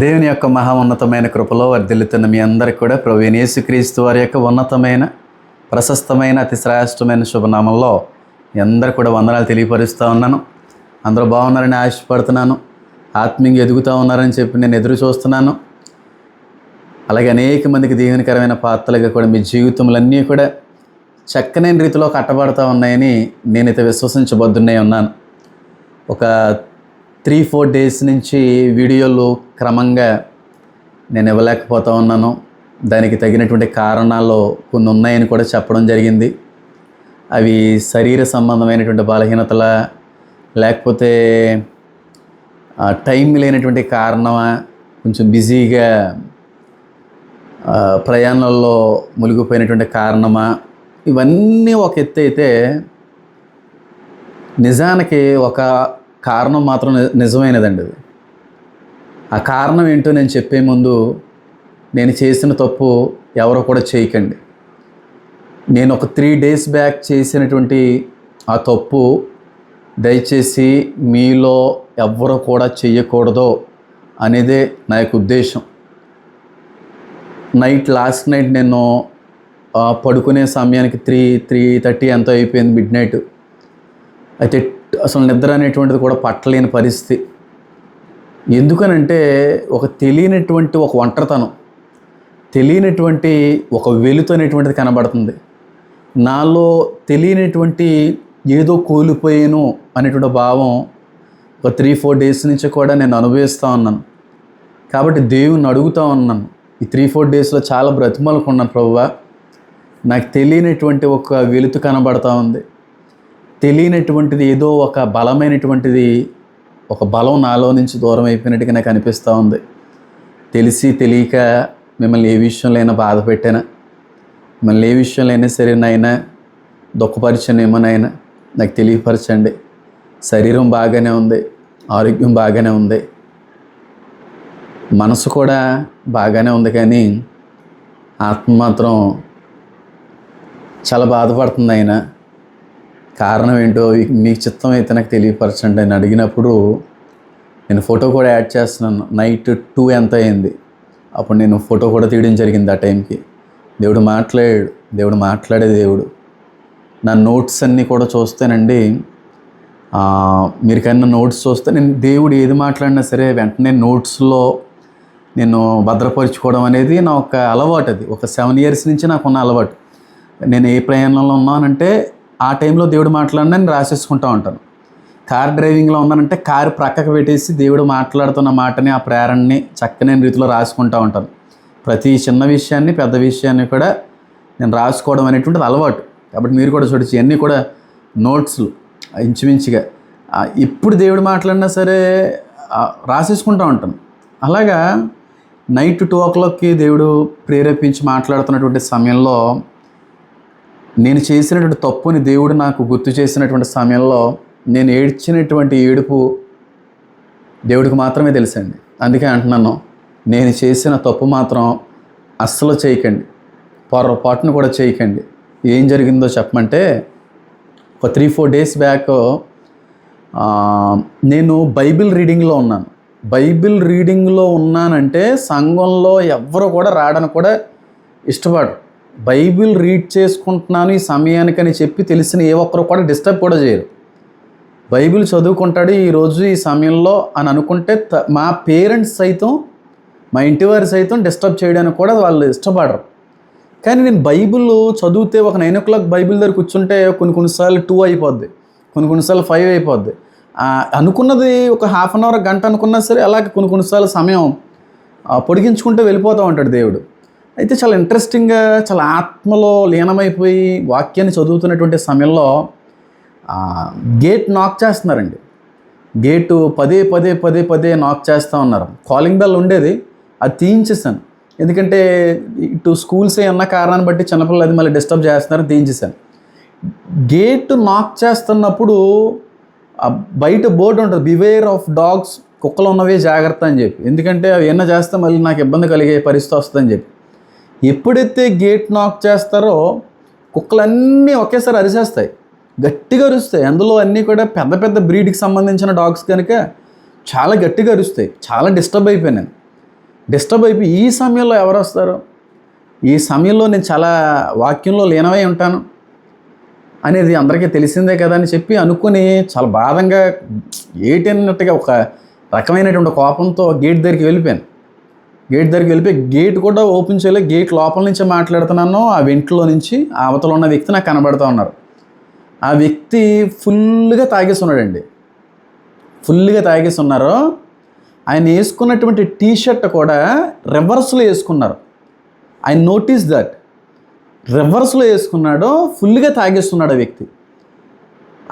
దేవుని యొక్క మహా ఉన్నతమైన కృపలో వర్ధిల్లుతున్న మీ అందరికీ కూడా ప్రభు యేసుక్రీస్తు వారి యొక్క ఉన్నతమైన ప్రశస్తమైన అతి శ్రేష్టమైన శుభనామంలో అందరు కూడా వందనాలు తెలియపరుస్తూ ఉన్నాను. అందరూ బాగున్నారని ఆశపడుతున్నాను. ఆత్మీయంగా ఎదుగుతూ ఉన్నారని చెప్పి నేను ఎదురు చూస్తున్నాను. అలాగే అనేక మందికి దీవెనకరమైన పాత్రలుగా కూడా మీ జీవితములన్నీ కూడా చక్కని రీతిలో కట్టబడతా ఉన్నాయని నేనైతే విశ్వసించబద్దునే ఉన్నాను. ఒక త్రీ ఫోర్ డేస్ నుంచి వీడియోలు క్రమంగా నేను ఇవ్వలేకపోతా ఉన్నాను. దానికి తగినటువంటి కారణాలు కొన్ని ఉన్నాయని కూడా చెప్పడం జరిగింది. అవి శరీర సంబంధమైనటువంటి బలహీనతల లేకపోతే టైం లేనటువంటి కారణమా కొంచెం బిజీగా ప్రయాణాల్లో మునిగిపోయినటువంటి కారణమా ఇవన్నీ ఒక ఎత్తు అయితే నిజానికి ఒక కారణం మాత్రం ని- నిజమైనదండి అది. ఆ కారణం ఏంటో నేను చెప్పే ముందు నేను చేసిన తప్పు ఎవరో కూడా చేయకండి. నేను ఒక త్రీ డేస్ బ్యాక్ చేసినటువంటి ఆ తప్పు దయచేసి మీలో ఎవ్వరు కూడా చేయకూడదో అనేదే నా యొక్క ఉద్దేశం. నైట్ లాస్ట్ నైట్ నేను పడుకునే సమయానికి త్రీ త్రీ థర్టీ ఎంతో అయిపోయింది మిడ్ నైట్ అయితే అసలు నిద్ర అనేటువంటిది కూడా పట్టలేని పరిస్థితి. ఎందుకనంటే ఒక తెలియనటువంటి ఒక ఒంటరితనం తెలియనటువంటి ఒక వెలుతు అనేటువంటిది కనబడుతుంది. నాలో తెలియనటువంటి ఏదో కోల్పోయాను అనేటువంటి భావం ఒక త్రీ ఫోర్ డేస్ నుంచి కూడా నేను అనుభవిస్తూ ఉన్నాను. కాబట్టి దేవుణ్ణి అడుగుతూ ఉన్నాను. ఈ త్రీ ఫోర్ డేస్లో చాలా బ్రతిమలుకున్నాను ప్రభువా నాకు తెలియనటువంటి ఒక వెలుతు కనబడతా ఉంది. తెలియనటువంటిది ఏదో ఒక బలమైనటువంటిది ఒక బలం నాలో నుంచి దూరం అయిపోయినట్టుగా నాకు అనిపిస్తూ ఉంది. తెలిసి తెలియక మిమ్మల్ని ఏ విషయంలో అయినా బాధ పెట్టానా? మిమ్మల్ని ఏ విషయంలో అయినా సరే నాయనా దుఃఖపరిచనేమోనైనా నాకు తెలియపరచండి. శరీరం బాగానే ఉంది ఆరోగ్యం బాగానే ఉంది. మనసు కూడా బాగానే ఉంది కానీ ఆత్మ మాత్రం చాలా బాధపడుతుంది ఆయన కారణం ఏంటో మీకు చిత్తం అయితే నాకు తెలియపరచండి అని అడిగినప్పుడు నేను ఫోటో కూడా యాడ్ చేస్తున్నాను. నైట్ టూ ఎంత అయింది? అప్పుడు నేను ఫోటో కూడా తీయడం జరిగింది ఆ టైంకి. దేవుడు మాట్లాడాడు. దేవుడు మాట్లాడే దేవుడు. నా నోట్స్ అన్నీ కూడా చూస్తేనండి. మీరు కన్నా నోట్స్ చూస్తే నేను దేవుడు ఏది మాట్లాడినా సరే వెంటనే నోట్స్లో నేను భద్రపరుచుకోవడం అనేది నా ఒక అలవాటు అది. ఒక సెవెన్ ఇయర్స్ నుంచి నాకు ఉన్న అలవాటు. నేను ఏ ప్రయాణంలో ఉన్నానంటే ఆ టైంలో దేవుడు మాట్లాడినా నేను రాసేసుకుంటూ ఉంటాను. కార్ డ్రైవింగ్లో ఉన్నానంటే కారు ప్రక్కకు పెట్టేసి దేవుడు మాట్లాడుతున్న మాటని ఆ ప్రేరణని చక్కని రీతిలో రాసుకుంటూ ఉంటాను. ప్రతి చిన్న విషయాన్ని పెద్ద విషయాన్ని కూడా నేను రాసుకోవడం అనేటువంటిది అలవాటు. కాబట్టి మీరు కూడా చూడొచ్చు ఇవన్నీ కూడా నోట్స్లు ఇంచుమించుగా. ఇప్పుడు దేవుడు మాట్లాడినా సరే రాసేసుకుంటూ ఉంటాను. అలాగా నైట్ టూ ఓ క్లాక్కి దేవుడు ప్రేరేపించి మాట్లాడుతున్నటువంటి సమయంలో నేను చేసినటువంటి తప్పుని దేవుడు నాకు గుర్తు చేసినటువంటి సమయంలో నేను ఏడ్చినటువంటి ఏడుపు దేవుడికి మాత్రమే తెలుసండి. అందుకే అంటున్నాను నేను చేసిన తప్పు మాత్రం అస్సలు చేయకండి. పొరపాటును కూడా చేయకండి. ఏం జరిగిందో చెప్పమంటే ఒక త్రీ ఫోర్ డేస్ బ్యాక్ నేను బైబిల్ రీడింగ్లో ఉన్నాను. బైబిల్ రీడింగ్లో ఉన్నానంటే సంఘంలో ఎవ్వరు కూడా రావడానికి కూడా ఇష్టపడరు. బైబిల్ రీడ్ చేసుకుంటున్నాను ఈ సమయానికని చెప్పి తెలిసిన ఏ ఒక్కరు కూడా డిస్టర్బ్ కూడా చేయరు. బైబిల్ చదువుకుంటాడు ఈరోజు ఈ సమయంలో అని అనుకుంటే త- మా పేరెంట్స్ సైతం మా ఇంటి వారి సైతం డిస్టర్బ్ చేయడానికి కూడా వాళ్ళు ఇష్టపడరు. కానీ నేను బైబిల్ చదివితే ఒక నైన్ ఓ క్లాక్ బైబిల్ దగ్గర కూర్చుంటే కొన్ని కొన్నిసార్లు టూ అయిపోద్ది కొన్ని కొన్నిసార్లు ఫైవ్ అయిపోద్ది. అనుకున్నది ఒక హాఫ్ అన్ అవర్ గంట అనుకున్నా సరే అలాగే కొన్ని కొన్నిసార్లు సమయం పొడిగించుకుంటూ వెళ్ళిపోతూ ఉంటాడు దేవుడు. అయితే చాలా ఇంట్రెస్టింగ్గా చాలా ఆత్మలో లీనమైపోయి వాక్యాన్ని చదువుతున్నటువంటి సమయంలో గేట్ నాక్ చేస్తున్నారండి. గేటు పదే పదే పదే పదే నాక్ చేస్తూ ఉన్నారు. కాలింగ్ బెల్ ఉండేది అది తీయించేసాను ఎందుకంటే ఇటు స్కూల్స్ ఉన్న కారణాన్ని బట్టి చిన్నపిల్లలు అది మళ్ళీ డిస్టర్బ్ చేస్తున్నారు తీయించేసాను గేట్ నాక్ చేస్తున్నప్పుడు బయట బోర్డు ఉంటుంది బివేర్ ఆఫ్ డాగ్స్ కుక్కలు ఉన్నవే జాగ్రత్త అని చెప్పి. ఎందుకంటే అవి ఏమన్నా చేస్తే మళ్ళీ నాకు ఇబ్బంది కలిగే పరిస్థితి వస్తుందని చెప్పి. ఎప్పుడైతే గేట్ నాక్ చేస్తారో కుక్కలన్నీ ఒకేసారి అరిసేస్తాయి. గట్టిగా అరుస్తాయి. అందులో అన్నీ కూడా పెద్ద పెద్ద బ్రీడ్కి సంబంధించిన డాగ్స్ కనుక చాలా గట్టిగా అరుస్తాయి. చాలా డిస్టర్బ్ అయిపోయాను డిస్టర్బ్ అయిపోయి ఈ సమయంలో ఎవరు వస్తారు? ఈ సమయంలో నేను చాలా వాక్యంలో లీనమై ఉంటాను. అనేది అందరికీ తెలిసిందే కదా అని చెప్పి అనుకుని చాలా బాధంగా ఏటన్నట్టుగా ఒక రకమైనటువంటి కోపంతో గేట్ దగ్గరికి వెళ్ళిపోయాను. గేట్ దగ్గరికి వెళ్ళిపోయి గేట్ కూడా ఓపెన్ చేయలే గేట్ లోపల నుంచి మాట్లాడుతున్నాను. ఆ వెంట్లో నుంచి అవతల ఉన్న వ్యక్తి నాకు కనబడుతూ ఉన్నారు. ఆ వ్యక్తి ఫుల్గా తాగేసి ఉన్నాడండి ఫుల్గా తాగేసి ఉన్నారు ఆయన వేసుకున్నటువంటి టీ షర్ట్ కూడా రివర్స్లో వేసుకున్నారు. ఐ నోటీస్ దట్ రివర్స్లో వేసుకున్నాడు ఫుల్గా తాగేస్తున్నాడు ఆ వ్యక్తి.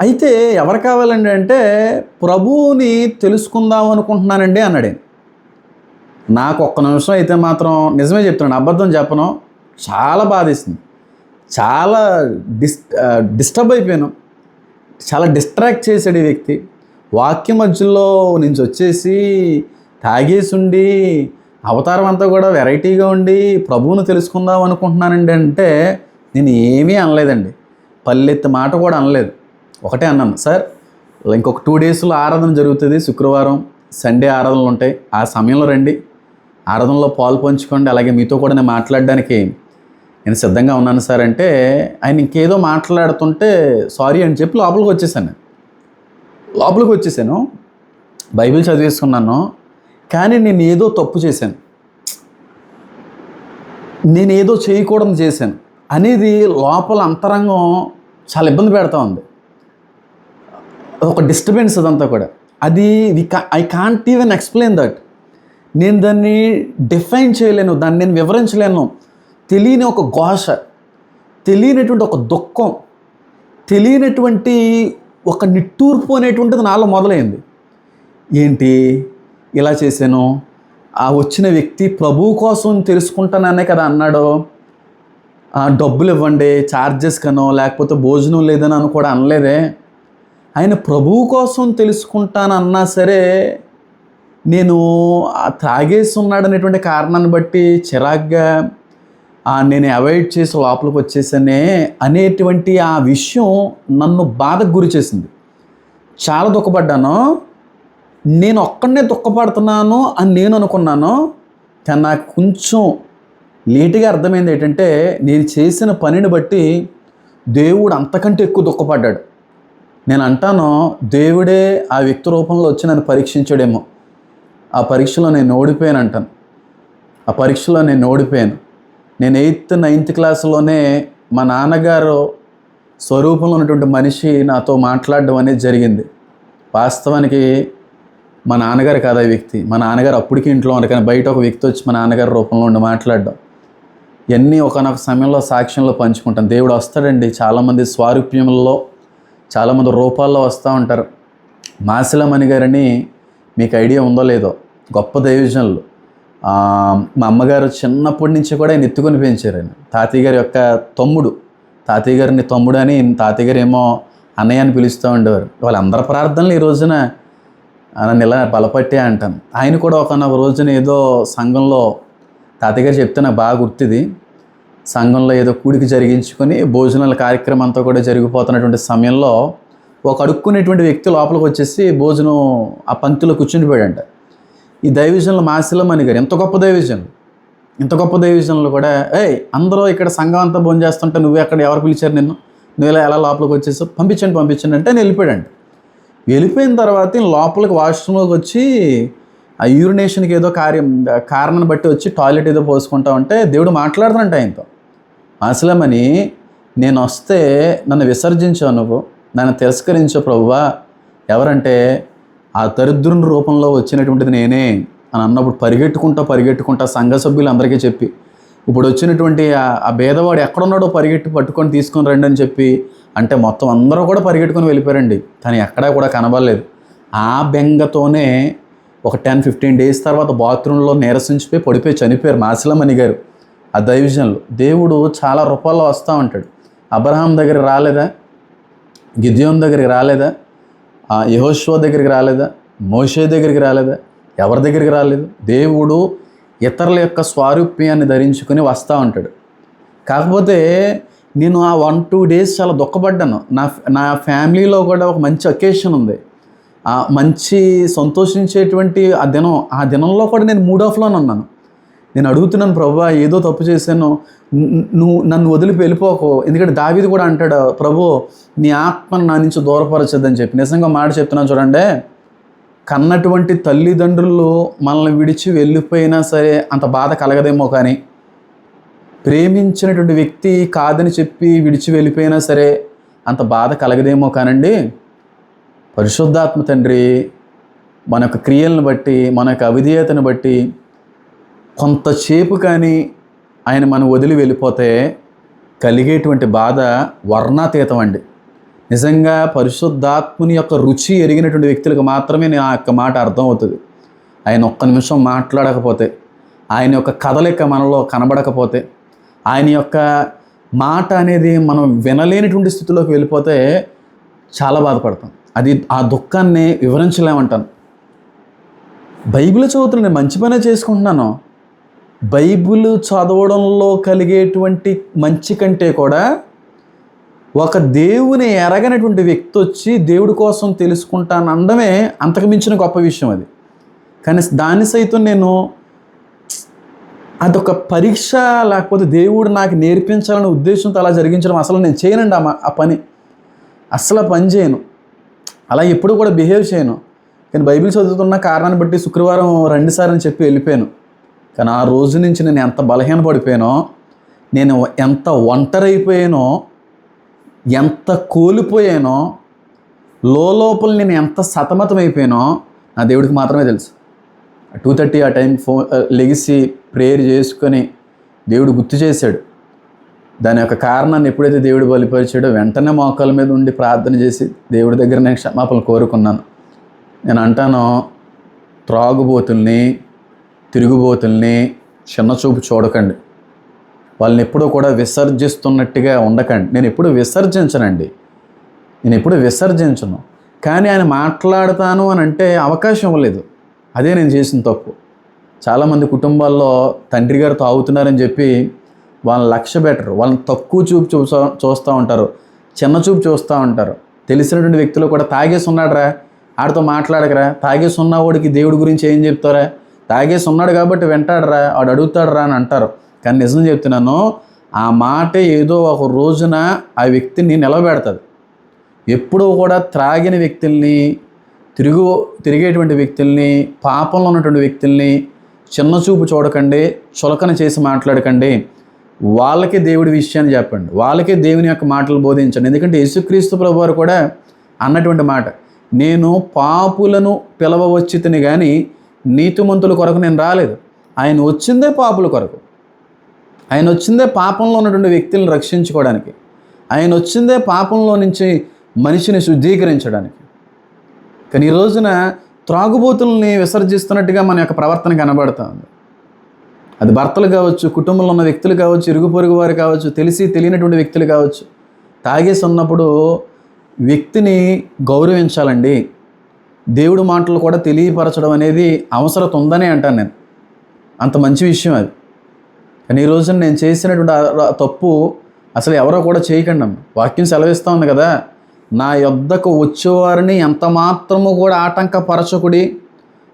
అయితే ఎవరు కావాలండి అంటే ప్రభువుని తెలుసుకుందాం అనుకుంటున్నానండి అన్నాడు నాకు ఒక్క నిమిషం అయితే మాత్రం నిజమే చెప్తున్నాను అబద్ధం చెప్పను. చాలా బాధేసింది. చాలా డిస్ డిస్టర్బ్ అయిపోయాను. చాలా డిస్ట్రాక్ట్ చేశాడు ఈ వ్యక్తి. వాక్య మధ్యలో నుంచి వచ్చేసి తాగేసి ఉండి అవతారం అంతా కూడా వెరైటీగా ఉండి ప్రభువును తెలుసుకుందాం అనుకుంటున్నానండి అంటే నేను ఏమీ అనలేదండి. పల్లెత్తి మాట కూడా అనలేదు. ఒకటే అన్నాను సార్ ఇంకొక టూ డేస్లో ఆరాధన జరుగుతుంది శుక్రవారం. సండే ఆరాధనలు ఉంటాయి. ఆ సమయంలో రండి. ఆరాధనలో పాలు పంచుకోండి అలాగే మీతో కూడా నేను మాట్లాడడానికి నేను సిద్ధంగా ఉన్నాను సార్ అంటే ఆయన ఇంకేదో మాట్లాడుతుంటే సారీ అని చెప్పి లోపలికి వచ్చేసాను లోపలికి వచ్చేసాను. బైబిల్ చదివేసుకున్నాను. కానీ నేను ఏదో తప్పు చేశాను. నేను ఏదో చేయకూడదు చేశాను. అనేది లోపల అంతరంగం చాలా ఇబ్బంది పెడతా ఉంది. ఒక డిస్టర్బెన్స్ అదంతా కూడా. అది I can't even explain that నేను దాన్ని డిఫైన్ చేయలేను దాన్ని నేను వివరించలేను. తెలియని ఒక ఘోష తెలియనటువంటి ఒక దుఃఖం తెలియనటువంటి ఒక నిట్టూర్పు అనేటువంటిది నాలో మొదలైంది. ఏంటి? ఇలా చేశాను. ఆ వచ్చిన వ్యక్తి ప్రభువు కోసం తెలుసుకుంటాననే కదా అన్నాడు. డబ్బులు ఇవ్వండి ఛార్జెస్ కనో లేకపోతే భోజనం లేదని అని కూడా అనలేదే. ఆయన ప్రభువు కోసం తెలుసుకుంటానన్నా సరే నేను ఆ తాగేసి ఉన్నాడు అనేటువంటి కారణాన్ని బట్టి చిరాగ్గా నేను అవాయిడ్ చేసి లోపలికి వచ్చేసానే అనేటువంటి ఆ విషయం నన్ను బాధకు గురి చేసింది. చాలా దుఃఖపడ్డాను. నేను ఒక్కడనే దుఃఖపడుతున్నాను అని నేను అనుకున్నాను. కానీ నాకు కొంచెం లేటుగా అర్థమైంది ఏంటంటే నేను చేసిన పనిని బట్టి దేవుడు అంతకంటే ఎక్కువ దుఃఖపడ్డాడు. నేను అంటాను దేవుడే ఆ వ్యక్తి రూపంలో వచ్చి నన్ను పరీక్షించాడేమో. ఆ పరీక్షలో నేను ఓడిపోయాను అంటాను. ఆ పరీక్షలో నేను ఓడిపోయాను. నేను ఎయిత్ నైన్త్ క్లాస్లోనే మా నాన్నగారు స్వరూపంలో ఉన్నటువంటి మనిషి నాతో మాట్లాడడం అనేది జరిగింది. వాస్తవానికి మా నాన్నగారు కాదు ఆ వ్యక్తి? మా నాన్నగారు అప్పటికి ఇంట్లో ఉన్నారు కానీ బయట ఒక వ్యక్తి వచ్చి మా నాన్నగారి రూపంలో ఉండి మాట్లాడడం. ఇవన్నీ ఒకనొక సమయంలో సాక్ష్యంలో పంచుకుంటాం దేవుడు వస్తాడండి. చాలామంది స్వారూప్యంలో చాలామంది రూపాల్లో వస్తూ ఉంటారు. మాసిలమణి గారని మీకు ఐడియా ఉందో లేదో? గొప్ప దైవజనులు. మా అమ్మగారు చిన్నప్పటి నుంచి కూడా ఆయన ఎత్తుకొని పెంచారు ఆయన. తాతయ్య గారి యొక్క తమ్ముడు. తాతయ్య గారిని తమ్ముడు అని తాతయ్య గారు ఏమో అన్నయ్య అని పిలుస్తూ ఉండేవారు. వాళ్ళందరి ప్రార్థనలు ఈ రోజున నన్ను ఇలా బలపట్టే అంటాను. ఆయన కూడా ఒకనొక రోజున ఏదో సంఘంలో తాతయ్య గారు చెప్తే నాకు బాగా గుర్తుది. సంఘంలో ఏదో కూడికి జరిగించుకొని భోజనాల కార్యక్రమం అంతా కూడా జరిగిపోతున్నటువంటి సమయంలో ఒక అడుక్కునేటువంటి వ్యక్తి లోపలికి వచ్చేసి భోజనం ఆ పంక్తిలో కూర్చుండిపోయాడంట ఈ దైవజనులు మాసిలమణి గారు. ఎంత గొప్ప దైవజనులు ఇంత గొప్ప దైవజనులు కూడా ఏయ్ అందరూ ఇక్కడ సంఘం అంతా భోజనం చేస్తుంటే నువ్వు ఎక్కడ ఎవరు పిలిచారు నిన్ను? నువ్వు ఇలా ఎలా లోపలికి వచ్చేసి పంపించండి పంపించండి అంటే నేను వెళ్ళిపోయిన తర్వాత లోపలికి వాష్రూమ్లోకి వచ్చి ఆ యూరినేషన్కి ఏదో కార్యం కారణాన్ని బట్టి వచ్చి టాయిలెట్ ఏదో పోసుకుంటా ఉంటే దేవుడు మాట్లాడుతుంట ఆయనతో. అసలమని నేను వస్తే నన్ను విసర్జించావు నువ్వు నన్ను తిరస్కరించో ప్రభువా ఎవరంటే ఆ దరిద్రుని రూపంలో వచ్చినటువంటిది నేనే అని అన్నప్పుడు పరిగెట్టుకుంటా పరిగెట్టుకుంటా సంఘ సభ్యులందరికీ చెప్పి ఇప్పుడు వచ్చినటువంటి ఆ- భేదవాడు ఎక్కడున్నాడో పరిగెట్టి పట్టుకొని తీసుకొని రండి అని చెప్పి అంటే మొత్తం అందరూ కూడా పరిగెట్టుకొని వెళ్ళిపోయారండి. కానీ ఎక్కడా కూడా కనబడలేదు. ఆ బెంగతోనే ఒక టెన్ ఫిఫ్టీన్ డేస్ తర్వాత బాత్రూంలో నీరసించిపోయి పడిపోయి చనిపోయారు మాసిలమణి గారు. ఆ దైవజనులు దేవుడు చాలా రూపాల్లో వస్తూ ఉంటాడు అబ్రహాం దగ్గరికి రాలేదా? గిద్యోన్ దగ్గరికి రాలేదా? యహోశ్వ దగ్గరికి రాలేదా? మోషే దగ్గరికి రాలేదా? ఎవరి దగ్గరికి రాలేదు? దేవుడు ఇతరుల యొక్క స్వారూప్యాన్ని ధరించుకుని వస్తూ ఉంటాడు. కాకపోతే నేను ఆ వన్ టూ డేస్ చాలా దుఃఖపడ్డాను. నా నా ఫ్యామిలీలో కూడా ఒక మంచి అకేషన్ ఉంది. ఆ మంచి సంతోషించేటువంటి ఆ దినం ఆ దినంలో కూడా నేను మూడ్ ఆఫ్లోనే ఉన్నాను. నేను అడుగుతున్నాను ప్రభా ఏదో తప్పు చేశాను నువ్వు నన్ను వదిలిపి వెళ్ళిపోకు. ఎందుకంటే దావిది కూడా అంటాడు ప్రభు నీ ఆత్మను నా నుంచి దూరపరచద్దని చెప్పి. నిజంగా మాట చెప్తున్నాను చూడండి కన్నటువంటి తల్లిదండ్రులు మనల్ని విడిచి వెళ్ళిపోయినా సరే అంత బాధ కలగదేమో కానీ ప్రేమించినటువంటి వ్యక్తి కాదని చెప్పి విడిచి వెళ్ళిపోయినా సరే అంత బాధ కలగదేమో కానండి పరిశుద్ధాత్మ తండ్రి మన యొక్క క్రియలను బట్టి మన యొక్క అవిధేయతను బట్టి కొంతసేపు కానీ ఆయన మనం వదిలి వెళ్ళిపోతే కలిగేటువంటి బాధ వర్ణాతీతం అండి. నిజంగా పరిశుద్ధాత్ముని యొక్క రుచి ఎరిగినటువంటి వ్యక్తులకు మాత్రమే నేను ఆ యొక్క మాట అర్థం అవుతుంది ఆయన ఒక్క నిమిషం మాట్లాడకపోతే ఆయన యొక్క కదలిక మనలో కనబడకపోతే ఆయన యొక్క మాట అనేది మనం వినలేనటువంటి స్థితిలోకి వెళ్ళిపోతే చాలా బాధపడతాం. అది ఆ దుఃఖాన్ని వివరించలేమంటాను. బైబిల్ చదువుతున్న నేను మంచి పనే చేసుకుంటున్నాను. బైబిల్ చదవడంలో కలిగేటువంటి మంచి కంటే కూడా ఒక దేవుని ఎరగనటువంటి వ్యక్తి వచ్చి దేవుడి కోసం తెలుసుకుంటాను అనడమే అంతకు మించిన గొప్ప విషయం అది. కానీ దాన్ని సైతం నేను అదొక పరీక్ష లేకపోతే దేవుడు నాకు నేర్పించాలనే ఉద్దేశంతో అలా జరిగించడం అసలు నేను చేయనండి ఆ ఆ పని. అసలు పని చేయను. అలా ఎప్పుడు కూడా బిహేవ్ చేయను. కానీ బైబిల్ చదువుతున్న కారణాన్ని బట్టి శుక్రవారం రెండుసార్లు అని చెప్పి వెళ్ళిపోయాను. కానీ ఆ రోజు నుంచి నేను ఎంత బలహీన పడిపోయానో నేను ఎంత ఒంటరైపోయానో ఎంత కోల్పోయానో లోపల నేను ఎంత సతమతమైపోయానో నా దేవుడికి మాత్రమే తెలుసు. టూ థర్టీ ఆ టైం ఫోన్ లెగిసి ప్రేయర్ చేసుకొని దేవుడు గుర్తు చేశాడు. దాని యొక్క కారణాన్ని ఎప్పుడైతే దేవుడు బలిపరిచాడో వెంటనే మోకాల మీద ఉండి ప్రార్థన చేసి దేవుడి దగ్గర నేను క్షమాపణ కోరుకున్నాను. నేను అంటాను త్రాగుబోతుల్ని తిరుగుబోతుల్ని చిన్నచూపు చూడకండి. వాళ్ళని ఎప్పుడూ కూడా విసర్జిస్తున్నట్టుగా ఉండకండి. నేను ఎప్పుడు విసర్జించనండి. నేను ఎప్పుడు విసర్జించను. కానీ ఆయన మాట్లాడతాను అని అంటే అవకాశం ఇవ్వలేదు. అదే నేను చేసిన తప్పు. చాలామంది కుటుంబాల్లో తండ్రి గారు తాగుతున్నారని చెప్పి వాళ్ళని లక్ష్య పెట్టరు. వాళ్ళని తక్కువ చూపు చూసా చూస్తూ ఉంటారు. చిన్న చూపు చూస్తూ ఉంటారు. తెలిసినటువంటి వ్యక్తులు కూడా తాగేసి ఉన్నాడురా. ఆడితో మాట్లాడకరా. తాగేసి ఉన్నవాడికి దేవుడి గురించి ఏం చెప్తారా? తాగేసి ఉన్నాడు కాబట్టి వింటాడరా వాడు అడుగుతాడరా అని అంటారు. కానీ నిజం చెప్తున్నాను ఆ మాట ఏదో ఒక రోజున ఆ వ్యక్తిని నిలబెడుతుంది. ఎప్పుడూ కూడా త్రాగిన వ్యక్తుల్ని తిరుగు తిరిగేటువంటి వ్యక్తుల్ని పాపంలో ఉన్నటువంటి వ్యక్తుల్ని చిన్న చూపు చూడకండి చులకన చేసి మాట్లాడకండి. వాళ్ళకే దేవుడి విషయాన్ని చెప్పండి. వాళ్ళకే దేవుని యొక్క మాటలు బోధించండి. ఎందుకంటే యేసుక్రీస్తు ప్రభు వారు కూడా అన్నటువంటి మాట నేను పాపులను పిలవవచ్చితిని కానీ నీతిమంతుల కొరకు నేను రాలేదు. ఆయన వచ్చిందే పాపుల కొరకు. ఆయన వచ్చిందే పాపంలో ఉన్నటువంటి వ్యక్తులను రక్షించుకోవడానికి. ఆయన వచ్చిందే పాపంలో నుంచి మనిషిని శుద్ధీకరించడానికి. కానీ ఈ రోజున త్రాగుబోతుల్ని విసర్జిస్తున్నట్టుగా మన యొక్క ప్రవర్తన కనబడుతుంది అది భర్తలు కావచ్చు కుటుంబంలో ఉన్న వ్యక్తులు కావచ్చు ఇరుగు పొరుగు వారు కావచ్చు తెలిసి తెలియనటువంటి వ్యక్తులు కావచ్చు. తాగేసి ఉన్నప్పుడు వ్యక్తిని గౌరవించాలండి. దేవుడి మాటలు కూడా తెలియపరచడం అనేది అవసరం ఉందనే అంటాను నేను. అంత మంచి విషయం అది. కానీ ఈ రోజున నేను చేసినటువంటి తప్పు అసలు ఎవరో కూడా చేయకండి అమ్మ. వాక్యం సెలవిస్తూ ఉంది కదా నా యొద్దకు వచ్చేవారిని ఎంత మాత్రము కూడా ఆటంకపరచకుడి.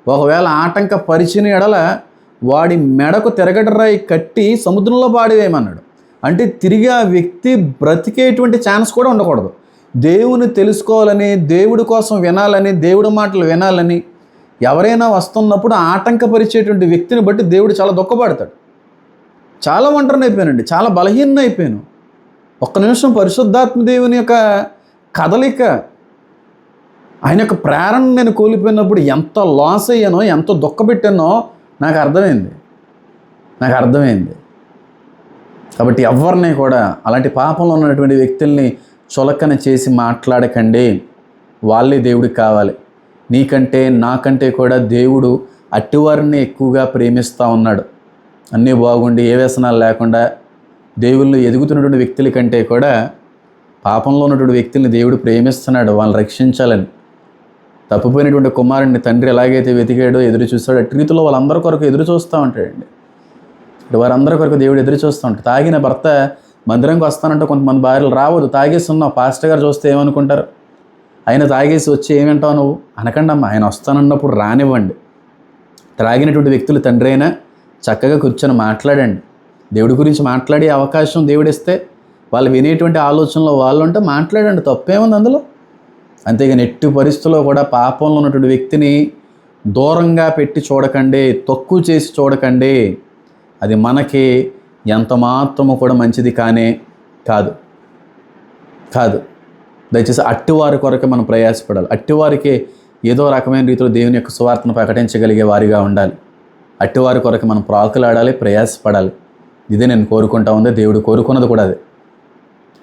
ఒకవేళ ఆటంక పరిచిన ఎడల వాడి మెడకు తిరగడరాయి కట్టి సముద్రంలో పాడివేయమన్నాడు అంటే తిరిగి ఆ వ్యక్తి బ్రతికేటువంటి ఛాన్స్ కూడా ఉండకూడదు. దేవుని తెలుసుకోవాలని దేవుడి కోసం వినాలని దేవుడి మాటలు వినాలని ఎవరైనా వస్తున్నప్పుడు ఆటంకపరిచేటువంటి వ్యక్తిని బట్టి దేవుడు చాలా దుఃఖపడతాడు. చాలా ఒంటరిని అయిపోయానండి చాలా బలహీన అయిపోయాను. ఒక్క నిమిషం పరిశుద్ధాత్మ దేవుని యొక్క కదలిక ఆయన యొక్క ప్రేరణ నేను కోల్పోయినప్పుడు ఎంత లాస్ అయ్యానో ఎంత దుఃఖపెట్టానో నాకు అర్థమైంది. నాకు అర్థమైంది. కాబట్టి ఎవరిని కూడా అలాంటి పాపంలో ఉన్నటువంటి వ్యక్తుల్ని చులకన చేసి మాట్లాడకండి. వాళ్ళే దేవుడికి కావాలి. నీకంటే నాకంటే కూడా దేవుడు అట్టివారిని ఎక్కువగా ప్రేమిస్తూ ఉన్నాడు. అన్నీ బాగుండి ఏ వ్యసనాలు లేకుండా దేవుళ్ళు ఎదుగుతున్నటువంటి వ్యక్తుల కంటే కూడా పాపంలో ఉన్నటువంటి వ్యక్తుల్ని దేవుడు ప్రేమిస్తున్నాడు. వాళ్ళని రక్షించాలని. తప్పిపోయినటువంటి కుమారుడిని తండ్రి ఎలాగైతే వెతికాడో ఎదురు చూస్తాడో అట్టి రీతిలో వాళ్ళందరి కొరకు ఎదురు చూస్తూ ఉంటాడండి. ఇటు వారందరి కొరకు దేవుడు ఎదురు చూస్తూ ఉంటాడు. తాగిన భర్త మందిరంకి వస్తానంటే కొంతమంది భార్యలు రావద్దు తాగేసి ఉన్నావు. పాస్టర్ గారు చూస్తే ఏమనుకుంటారు? ఆయన తాగేసి వచ్చి ఏమంటావు నువ్వు? అనకండి అమ్మా ఆయన వస్తానన్నప్పుడు రానివ్వండి. త్రాగినటువంటి వ్యక్తులు తండ్రి అయినా చక్కగా కూర్చొని మాట్లాడండి. దేవుడి గురించి మాట్లాడే అవకాశం దేవుడిస్తే వాళ్ళు వినేటువంటి ఆలోచనలో వాళ్ళు ఉంటే మాట్లాడండి తప్పేముంది అందులో? అంతేగాని ఎట్టి పరిస్థితుల్లో కూడా పాపంలో ఉన్నటువంటి వ్యక్తిని దూరంగా పెట్టి చూడకండి తక్కువ చేసి చూడకండి. అది మనకి ఎంత మాత్రము కూడా మంచిది కానే కాదు. కాదు. దయచేసి అట్టివారి కొరకు మనం ప్రయాసపడాలి. అట్టివారికి ఏదో రకమైన రీతిలో దేవుని యొక్క సువార్తను ప్రకటించగలిగే వారిగా ఉండాలి. అట్టివారి కొరకు మనం ప్రాకులాడాలి ప్రయాసపడాలి. ఇదే నేను కోరుకుంటా ఉందే. దేవుడు కోరుకున్నది కూడా అదే.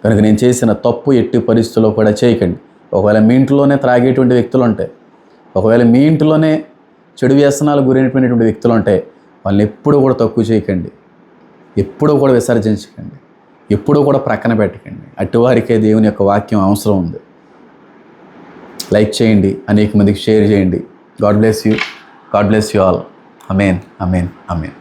కనుక నేను చేసిన తప్పు ఎట్టి పరిస్థితుల్లో కూడా చేయకండి. ఒకవేళ మీ ఇంట్లోనే త్రాగేటువంటి వ్యక్తులు ఉంటాయి ఒకవేళ మీ ఇంట్లోనే చెడు వ్యసనాలు గురైనటువంటి వ్యక్తులు ఉంటాయి వాళ్ళని ఎప్పుడూ కూడా తక్కువ చేయకండి. ఎప్పుడూ కూడా విసర్జించకండి. ఎప్పుడూ కూడా ప్రక్కన పెట్టకండి. అటువారికే దేవుని యొక్క వాక్యం అవసరం ఉంది. లైక్ చేయండి అనేక మందికి షేర్ చేయండి. God bless you. God bless you all. Amen amen amen